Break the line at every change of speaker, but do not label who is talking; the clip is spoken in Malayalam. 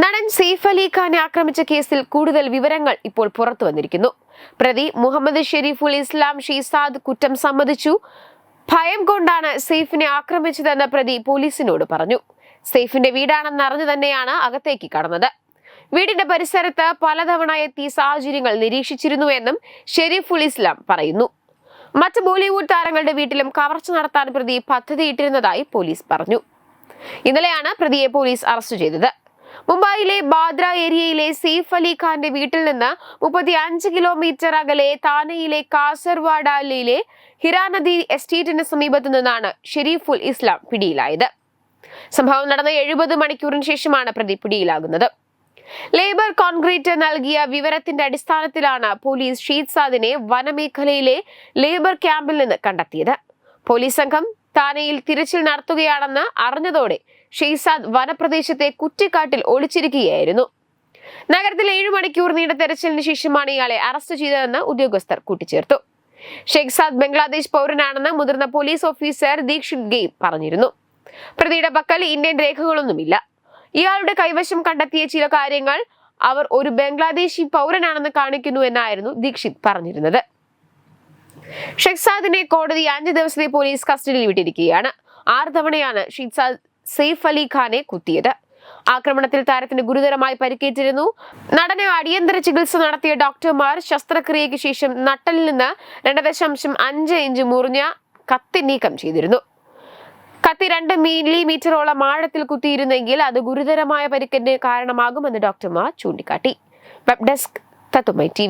നടൻ സെയ്ഫ് അലി ഖാനെ ആക്രമിച്ച കേസിൽ കൂടുതൽ വിവരങ്ങൾ ഇപ്പോൾ പുറത്തു വന്നിരിക്കുന്നു. പ്രതി മുഹമ്മദ് ഷെരീഫുൽ ഇസ്ലാം ഷീസാദ് കുറ്റം സമ്മതിച്ചു. ഭയം കൊണ്ടാണ് സെയ്ഫിനെ ആക്രമിച്ചതെന്ന് പ്രതി പോലീസിനോട് പറഞ്ഞു. സെയ്ഫിന്റെ വീടാണെന്ന് അറിഞ്ഞു തന്നെയാണ് അകത്തേക്ക് കടന്നത്. വീടിന്റെ പരിസരത്ത് പലതവണ എത്തി സാഹചര്യങ്ങൾ നിരീക്ഷിച്ചിരുന്നുവെന്നും ഷെരീഫുൽ ഇസ്ലാം പറയുന്നു. മറ്റ് ബോളിവുഡ് താരങ്ങളുടെ വീട്ടിലും കവർച്ച നടത്താൻ പ്രതി പദ്ധതിയിട്ടിരുന്നതായി പോലീസ് പറഞ്ഞു. ഇന്നലെയാണ് പ്രതിയെ പോലീസ് അറസ്റ്റ് ചെയ്തത്. മുംബൈയിലെ ബാദ്ര ഏരിയയിലെ സെയ്ഫ് അലി ഖാന്റെ വീട്ടിൽ നിന്ന് മുപ്പത്തി അഞ്ച് കിലോമീറ്റർ അകലെ താനയിലെ കാസർവാഡാലിയിലെ ഹിരാനദി എസ്റ്റേറ്റിന് സമീപത്തു നിന്നാണ് ഷെരീഫുൽ ഇസ്ലാം പിടിയിലായത്. സംഭവം നടന്ന എഴുപത് മണിക്കൂറിന് ശേഷമാണ് പ്രതി പിടിയിലാകുന്നത്. ലേബർ കോൺക്രീറ്റ് നൽകിയ വിവരത്തിന്റെ അടിസ്ഥാനത്തിലാണ് പോലീസ് ഷീത്സാദിനെ വനമേഖലയിലെ ലേബർ ക്യാമ്പിൽ നിന്ന് കണ്ടെത്തിയത്. പോലീസ് സംഘം താനയിൽ തിരച്ചിൽ നടത്തുകയാണെന്ന് അറിഞ്ഞതോടെ ഷെയ്സാദ് വനപ്രദേശത്തെ കുറ്റിക്കാട്ടിൽ ഒളിച്ചിരിക്കുകയായിരുന്നു. നഗരത്തിൽ ഏഴു മണിക്കൂർ നീണ്ട തെരച്ചിലിന് ശേഷമാണ് ഇയാളെ അറസ്റ്റ് ചെയ്തതെന്ന് ഉദ്യോഗസ്ഥർ കൂട്ടിച്ചേർത്തു. ഷെയ്ഖ്സാദ് ബംഗ്ലാദേശ് പൗരനാണെന്ന് മുതിർന്ന പോലീസ് ഓഫീസർ ദീക്ഷിത് ഗെയിം പറഞ്ഞിരുന്നു. പ്രതിയുടെ പക്കൽ ഇന്ത്യൻ രേഖകളൊന്നുമില്ല. ഇയാളുടെ കൈവശം കണ്ടെത്തിയ ചില കാര്യങ്ങൾ അവർ ഒരു ബംഗ്ലാദേശി പൗരനാണെന്ന് കാണിക്കുന്നു എന്നായിരുന്നു ദീക്ഷിത് പറഞ്ഞിരുന്നത്. ഷെഖ്സാദിനെ കോടതി അഞ്ച് ദിവസത്തെ പോലീസ് കസ്റ്റഡിയിൽ വിട്ടിരിക്കുകയാണ്. ആറ് തവണയാണ് ഷിദ്സാദ് സെയ്ഫ് അലി ഖാനെ കുത്തിയത്. ആക്രമണത്തിൽ താരത്തിന് ഗുരുതരമായി പരിക്കേറ്റിരുന്നു. നടന് അടിയന്തര ചികിത്സ നടത്തിയ ഡോക്ടർമാർ ശസ്ത്രക്രിയയ്ക്ക് ശേഷം നട്ടലിൽ നിന്ന് രണ്ട് ദശാംശം അഞ്ച് ഇഞ്ച് മുറിഞ്ഞ കത്തി നീക്കം ചെയ്തിരുന്നു. കത്തി രണ്ട് മില്ലിമീറ്ററോളം ആഴത്തിൽ കുത്തിയിരുന്നെങ്കിൽ അത് ഗുരുതരമായ പരിക്കിന് കാരണമാകുമെന്ന് ഡോക്ടർമാർ ചൂണ്ടിക്കാട്ടി. വെബ് ഡെസ്ക് തത്തുമൈ ടി